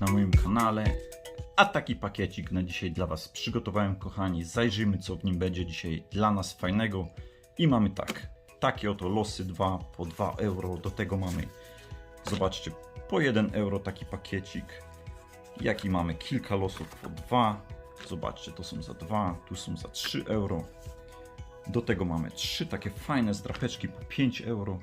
Na moim kanale. A taki pakiecik na dzisiaj dla Was przygotowałem, kochani. Zajrzyjmy, co w nim będzie dzisiaj dla nas fajnego. I mamy tak, takie oto losy 2 po 2 euro. Do tego mamy, zobaczcie, po 1 euro taki pakiecik. Jaki mamy kilka losów po 2. Zobaczcie, to są za 2, tu są za 3 euro. Do tego mamy trzy takie fajne zdrapeczki po 5 euro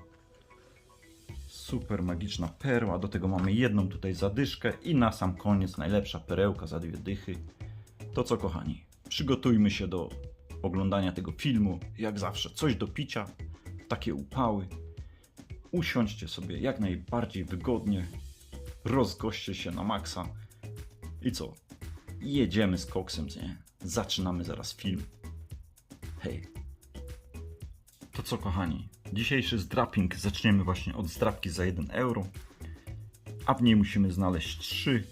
super magiczna perła. Do tego mamy jedną tutaj zadyszkę i na sam koniec najlepsza perełka za dwie dychy. To co kochani, przygotujmy się do oglądania tego filmu. Jak zawsze coś do picia, takie upały. Usiądźcie sobie jak najbardziej wygodnie, rozgoście się na maksa. I co? Jedziemy z koksem, nie? Zaczynamy zaraz film. Hej. To co kochani, dzisiejszy zdrapping zaczniemy właśnie od zdrapki za 1 euro, a w niej musimy znaleźć trzy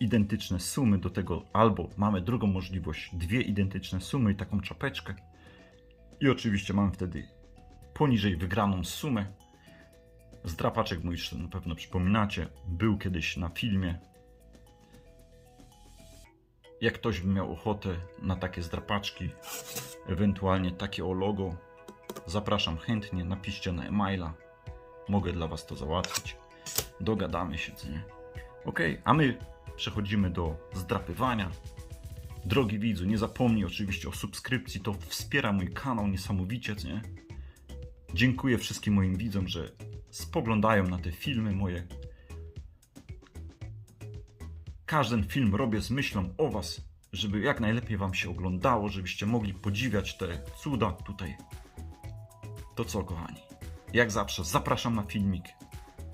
identyczne sumy do tego, albo mamy drugą możliwość, dwie identyczne sumy i taką czapeczkę. I oczywiście mamy wtedy poniżej wygraną sumę. Zdrapaczek mój jeszcze na pewno przypominacie, był kiedyś na filmie. Jak ktoś by miał ochotę na takie zdrapaczki, ewentualnie takie o logo, Zapraszam chętnie, napiszcie na e-maila. Mogę dla Was to załatwić. Dogadamy się, co nie? Ok, a my przechodzimy do zdrapywania. Drogi widzu, nie zapomnij oczywiście o subskrypcji, to wspiera mój kanał niesamowicie, co nie? Dziękuję wszystkim moim widzom, że spoglądają na te filmy moje. Każdy film robię z myślą o Was, żeby jak najlepiej Wam się oglądało, żebyście mogli podziwiać te cuda tutaj to co, kochani? Jak zawsze zapraszam na filmik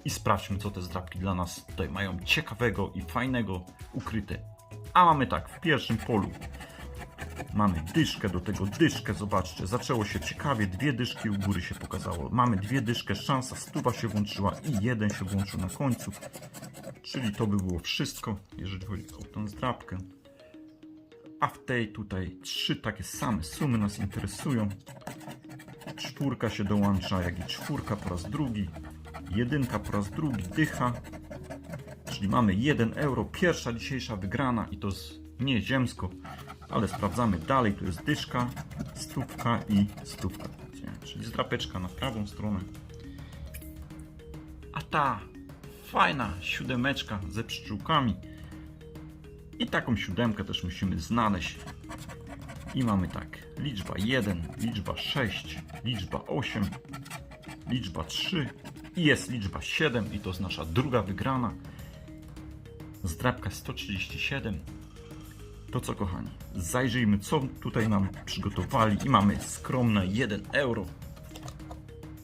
i sprawdźmy, co te zdrabki dla nas tutaj mają ciekawego i fajnego ukryte. A mamy tak, w pierwszym polu mamy dyszkę, do tego dyszkę, zobaczcie, zaczęło się ciekawie, dwie dyszki u góry się pokazało. Mamy dwie dyszkę, szansa stuwa się włączyła i jeden się włączył na końcu. Czyli to by było wszystko, jeżeli chodzi o tą zdrabkę. A w tej tutaj trzy takie same sumy nas interesują. Czwórka się dołącza, jak i czwórka po raz drugi. Jedynka po raz drugi, dycha. Czyli mamy 1 euro. Pierwsza dzisiejsza wygrana i to z, nie ziemsko, ale sprawdzamy dalej. Tu jest dyszka, stówka i stówka. Czyli zdrapeczka na prawą stronę. A ta fajna siódemeczka ze pszczółkami. I taką siódemkę też musimy znaleźć. I mamy tak, liczba 1, liczba 6, liczba 8, liczba 3 i jest liczba 7 i to jest nasza druga wygrana. Zdrabka 137. To co kochani, zajrzyjmy co tutaj nam przygotowali i mamy skromne 1 euro.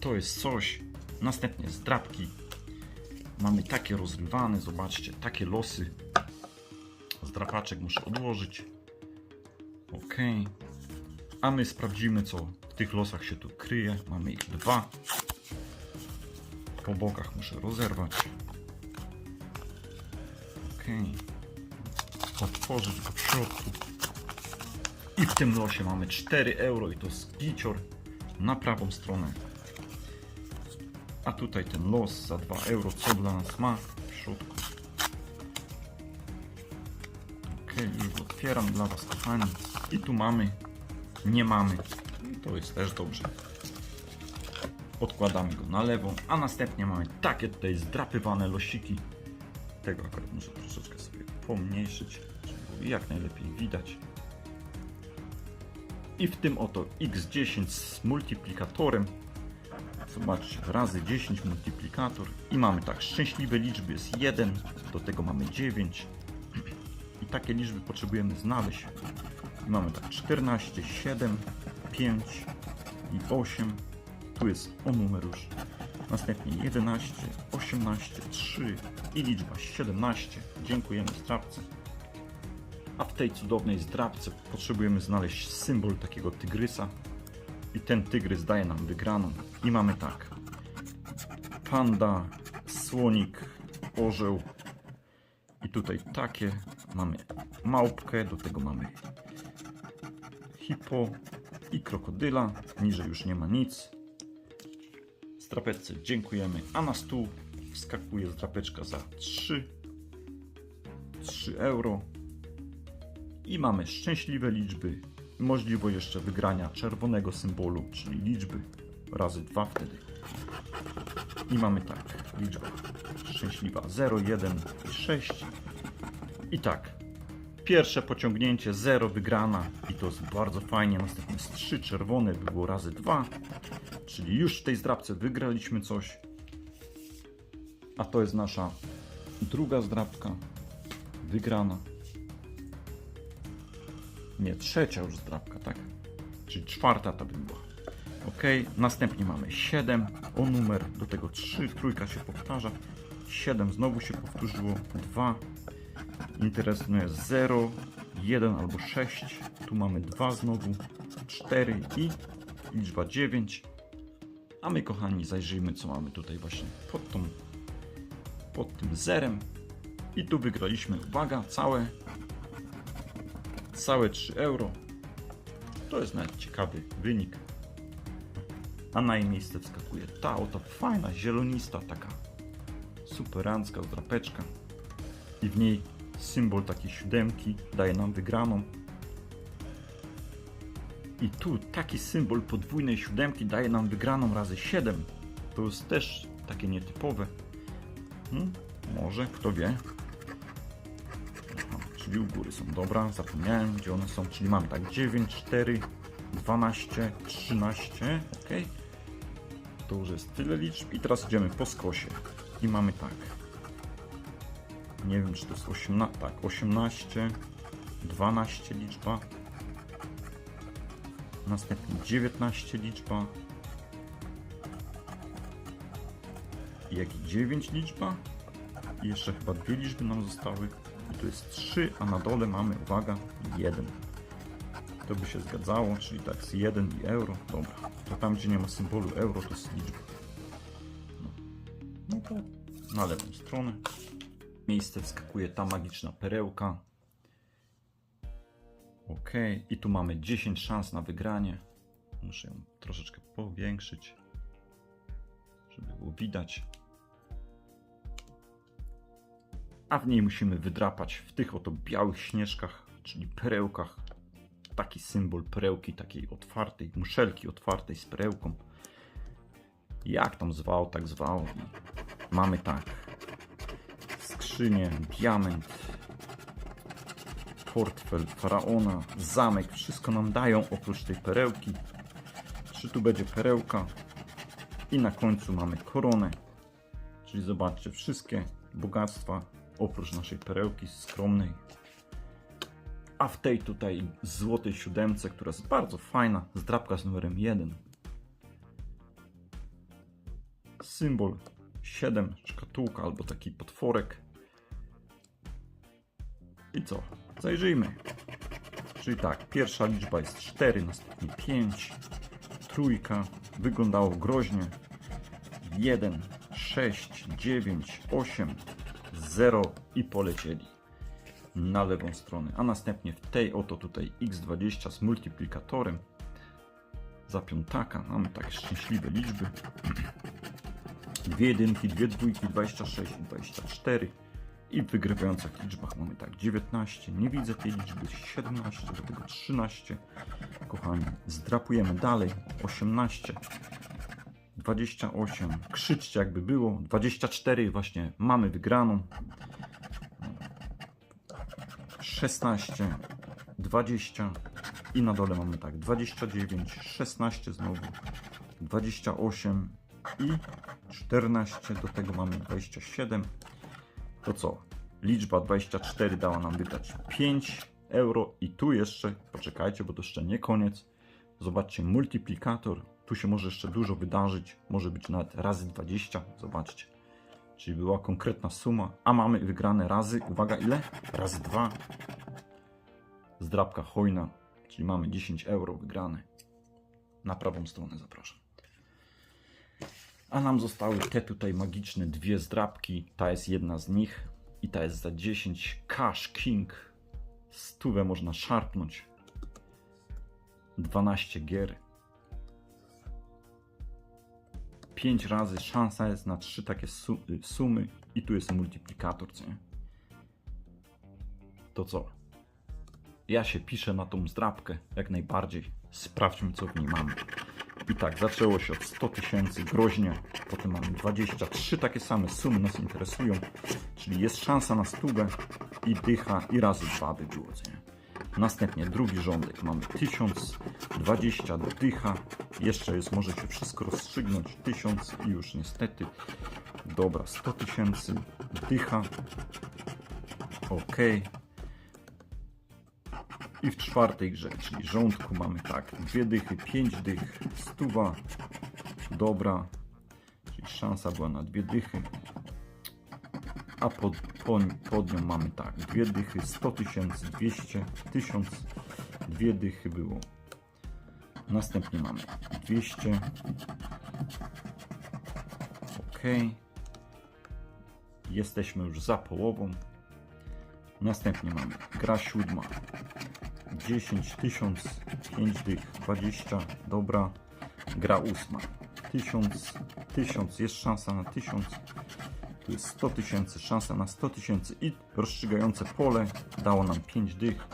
To jest coś. Następnie zdrabki. Mamy takie rozrywane, zobaczcie, takie losy. Zdrapaczek muszę odłożyć. Ok. A my sprawdzimy, co w tych losach się tu kryje. Mamy ich dwa. Po bokach muszę rozerwać. Ok. Otworzyć go w środku. I w tym losie mamy 4 euro i to gicior na prawą stronę. A tutaj ten los za 2 euro, co dla nas ma w środku. Ok, już otwieram dla Was, kochani. I tu mamy, nie mamy. I to jest też dobrze. Odkładamy go na lewą, a następnie mamy takie tutaj zdrapywane losiki. Tego akurat muszę troszeczkę sobie pomniejszyć, żeby jak najlepiej widać. I w tym oto x10 z multiplikatorem. Zobaczcie, razy 10 multiplikator. I mamy tak, szczęśliwe liczby jest 1, do tego mamy 9. I takie liczby potrzebujemy znaleźć. Mamy tak 14, 7, 5 i 8. Tu jest o numer już. Następnie 11, 18, 3 i liczba 17. Dziękujemy zdrabcy. A w tej cudownej zdrabce potrzebujemy znaleźć symbol takiego tygrysa. I ten tygrys daje nam wygraną. I mamy tak. Panda, słonik, orzeł. I tutaj takie. Mamy małpkę, do tego mamy hipo i krokodyla. Niżej już nie ma nic. Strapeczce dziękujemy. A na stół wskakuje zdrapeczka za 3 3 euro. I mamy szczęśliwe liczby. Możliwość jeszcze wygrania czerwonego symbolu, czyli liczby razy 2 wtedy. I mamy tak, liczba szczęśliwa 0, 1 i 6. I tak, pierwsze pociągnięcie 0 wygrana i to jest bardzo fajnie. Następne jest 3 czerwone, by było razy 2. Czyli już w tej zdrabce wygraliśmy coś. A to jest nasza druga zdrabka wygrana. Nie, trzecia już zdrabka, tak? Czyli czwarta to by była. Ok, następnie mamy 7 o numer, do tego 3, trójka się powtarza, 7 znowu się powtórzyło, 2, interesuje 0, 1 albo 6, tu mamy 2 znowu, 4 i liczba 9. A my kochani zajrzyjmy co mamy tutaj właśnie pod, tą, pod tym zerem. I tu wygraliśmy, uwaga, całe, całe 3 euro. To jest nawet ciekawy wynik. A na jej miejsce wskakuje ta oto fajna, zielonista taka superancka drapeczka. I w niej symbol takiej siódemki daje nam wygraną. I tu taki symbol podwójnej siódemki daje nam wygraną razy 7. To jest też takie nietypowe. Hmm? Może, kto wie. Czyli u góry są. Dobra, zapomniałem gdzie one są. Czyli mamy tak 9, 4, 12, 13. Ok. To już jest tyle liczb. I teraz idziemy po skosie. I mamy tak. Nie wiem czy to jest 18. Tak, 18, 12 liczba. Następnie 19 liczba. Jak i 9 liczba. I jeszcze chyba dwie liczby nam zostały. I tu jest 3, a na dole mamy, uwaga, 1. To by się zgadzało, czyli tak z 1 i euro. Dobra, to tam gdzie nie ma symbolu euro to jest liczba. No, no to na lewą stronę. Miejsce wskakuje ta magiczna perełka. Ok, i tu mamy 10 szans na wygranie. Muszę ją troszeczkę powiększyć, żeby było widać. A w niej musimy wydrapać w tych oto białych śnieżkach, czyli perełkach, taki symbol perełki, takiej otwartej, muszelki otwartej z perełką. Jak tam zwał, tak zwał. Mamy tak. Skrzynię, diament, portfel, faraona, zamek. Wszystko nam dają oprócz tej perełki. Czy tu będzie perełka? I na końcu mamy koronę. Czyli zobaczcie, wszystkie bogactwa oprócz naszej perełki skromnej. A w tej tutaj złotej siódemce, która jest bardzo fajna, zdrabka z numerem 1. Symbol 7, szkatułka albo taki potworek. I co? Zajrzyjmy. Czyli tak, pierwsza liczba jest 4, następnie 5, trójka, wyglądało groźnie. 1, 6, 9, 8, 0 i polecieli na lewą stronę. A następnie w tej oto tutaj x20 z multiplikatorem za piątaka mamy takie szczęśliwe liczby. Dwie jedynki, dwie dwójki, 26 i 24. I w wygrywających liczbach mamy tak 19, nie widzę tej liczby, 17, do tego 13. Kochani, zdrapujemy dalej, 18, 28, krzyczcie jakby było, 24 właśnie mamy wygraną. 16, 20 i na dole mamy tak 29, 16 znowu, 28 i 14, do tego mamy 27. To co? Liczba 24 dała nam wydać 5 euro i tu jeszcze, poczekajcie, bo to jeszcze nie koniec. Zobaczcie, multiplikator, tu się może jeszcze dużo wydarzyć, może być nawet razy 20, zobaczcie. Czyli była konkretna suma, a mamy wygrane razy, uwaga ile? Razy 2. Zdrabka hojna, czyli mamy 10 euro wygrane. Na prawą stronę zapraszam. A nam zostały te tutaj magiczne dwie zdrabki. Ta jest jedna z nich i ta jest za 10 Cash King. Stówę można szarpnąć. 12 gier. 5 razy szansa jest na 3 takie y, sumy i tu jest multiplikator, co nie? To co? Ja się piszę na tą zdrabkę, jak najbardziej. Sprawdźmy, co w niej mamy. I tak, zaczęło się od 100 tysięcy groźnie, potem mamy 23, takie same sumy nas interesują, czyli jest szansa na stówę i dycha i razy dwa by było, nie? Następnie drugi rządek, mamy 1020 dycha, jeszcze jest, może się wszystko rozstrzygnąć, 1000 i już niestety, dobra, 100 tysięcy dycha, ok, i w czwartej grze, czyli rządku mamy tak, dwie dychy, pięć dych, stuwa, dobra, czyli szansa była na dwie dychy, a pod, pod, pod nią mamy tak, dwie dychy, 100 tysięcy, 200, 1000, dwie dychy było. Następnie mamy 200, ok, jesteśmy już za połową. Następnie mamy gra siódma, 10, 1000, 5 dych, 20, dobra. Gra ósma, 1000, 1000, jest szansa na 1000. Tu jest 100 tysięcy, szansa na 100 tysięcy i rozstrzygające pole dało nam 5 dych.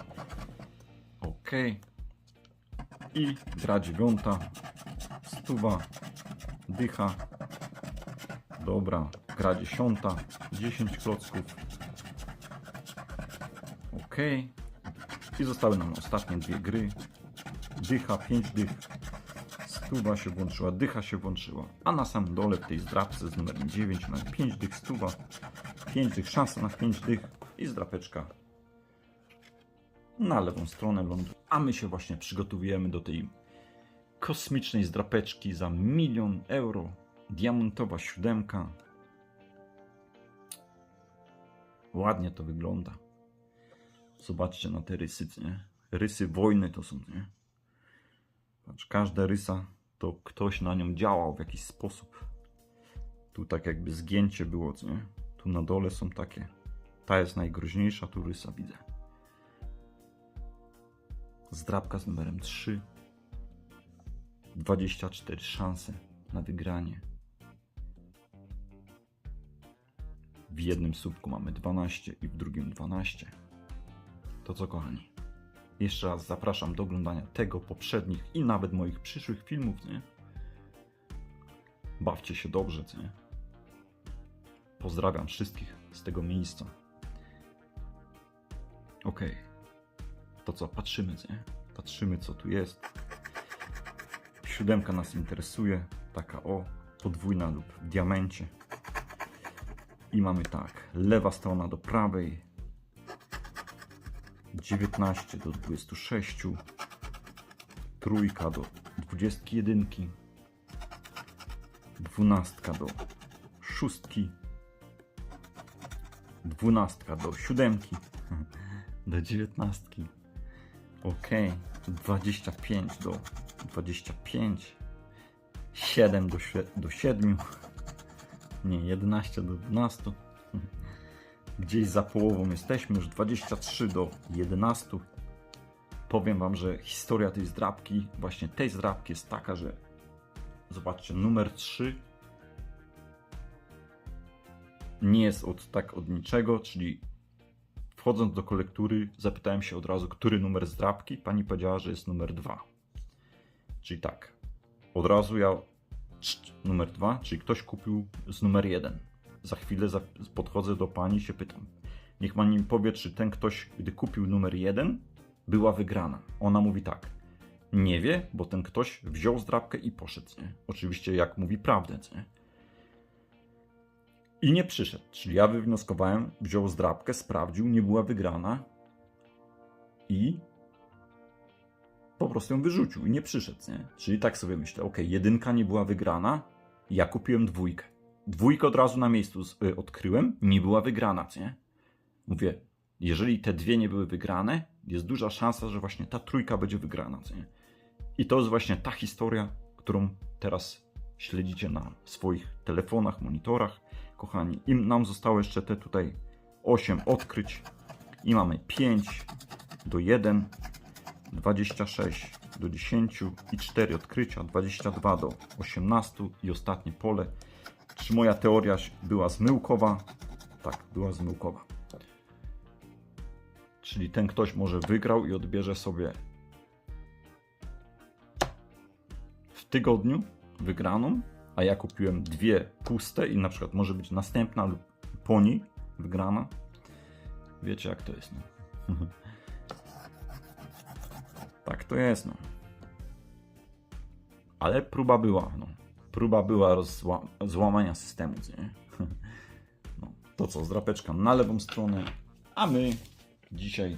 Ok. I gra dziewiąta, stuwa, dycha. Dobra, gra dziesiąta, 10 klocków. Ok. I zostały nam ostatnie dwie gry. Dycha, 5 dych. Stuwa się włączyła, dycha się włączyła. A na samym dole w tej zdrapce z numerem 9 mamy 5 dych stuwa. 5 dych, szansa na 5 dych i zdrapeczka na lewą stronę lądu. A my się właśnie przygotowujemy do tej kosmicznej zdrapeczki za milion euro. Diamentowa siódemka. Ładnie to wygląda. Zobaczcie na te rysy, nie? Rysy wojny to są, nie? Patrz, każda rysa to ktoś na nią działał w jakiś sposób. Tu tak jakby zgięcie było, nie? Tu na dole są takie. Ta jest najgroźniejsza, tu rysa widzę. Zdrabka z numerem 3. 24 szanse na wygranie. W jednym słupku mamy 12 i w drugim 12. To co, kochani? Jeszcze raz zapraszam do oglądania tego, poprzednich i nawet moich przyszłych filmów, nie? Bawcie się dobrze, co nie? Pozdrawiam wszystkich z tego miejsca. Okej. To co, patrzymy, nie? Patrzymy, co tu jest. Siódemka nas interesuje. Taka o, podwójna lub w diamencie. I mamy tak, lewa strona do prawej, 19 do 26, trójka do 21, dwunastka do szóstki, dwunastka do siódemki, do dziewiętnastki, ok, 25 do 25, 7 do, do 7, nie, 11 do 12, gdzieś za połową jesteśmy, już 23 do 11. Powiem Wam, że historia tej zdrabki, właśnie tej zdrabki jest taka, że zobaczcie, numer 3 nie jest od tak od niczego, czyli wchodząc do kolektury zapytałem się od razu, który numer zdrabki, pani powiedziała, że jest numer 2. Czyli tak, od razu ja numer 2, czyli ktoś kupił z numer 1 za chwilę podchodzę do pani i się pytam. Niech pani mi powie, czy ten ktoś, gdy kupił numer jeden, była wygrana. Ona mówi tak. Nie wie, bo ten ktoś wziął zdrabkę i poszedł, nie? Oczywiście jak mówi prawdę, nie? I nie przyszedł. Czyli ja wywnioskowałem, wziął zdrabkę, sprawdził, nie była wygrana i po prostu ją wyrzucił i nie przyszedł, nie? Czyli tak sobie myślę, ok, jedynka nie była wygrana, ja kupiłem dwójkę. Dwójkę od razu na miejscu y, odkryłem, nie była wygrana, nie? Mówię, jeżeli te dwie nie były wygrane, jest duża szansa, że właśnie ta trójka będzie wygrana, nie? I to jest właśnie ta historia, którą teraz śledzicie na swoich telefonach, monitorach, kochani. I nam zostało jeszcze te tutaj 8 odkryć i mamy 5 do 1, 26 do 10 i 4 odkrycia, 22 do 18 i ostatnie pole. Czy moja teoria była zmyłkowa? Tak, była zmyłkowa. Czyli ten ktoś może wygrał i odbierze sobie w tygodniu wygraną, a ja kupiłem dwie puste i na przykład może być następna lub po niej wygrana. Wiecie jak to jest, no. tak to jest, no. Ale próba była, no. Próba była złamania systemu, nie? No, to co, zdrapeczka na lewą stronę, a my dzisiaj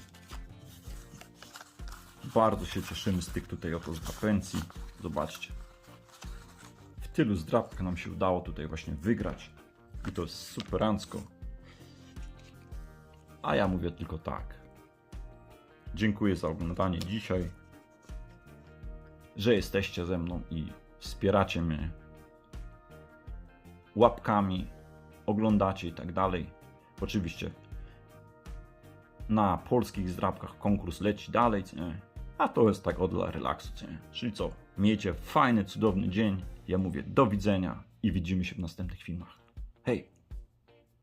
bardzo się cieszymy z tych tutaj oto zdrapęcji. Zobaczcie. W tylu zdrapkach nam się udało tutaj właśnie wygrać. I to jest superancko. A ja mówię tylko tak. Dziękuję za oglądanie dzisiaj. Że jesteście ze mną i wspieracie mnie łapkami, oglądacie i tak dalej. Oczywiście na polskich zdrabkach konkurs leci dalej, nie? a to jest tak od dla relaksu. Nie? Czyli co? Miejcie fajny, cudowny dzień. Ja mówię do widzenia i widzimy się w następnych filmach. Hej!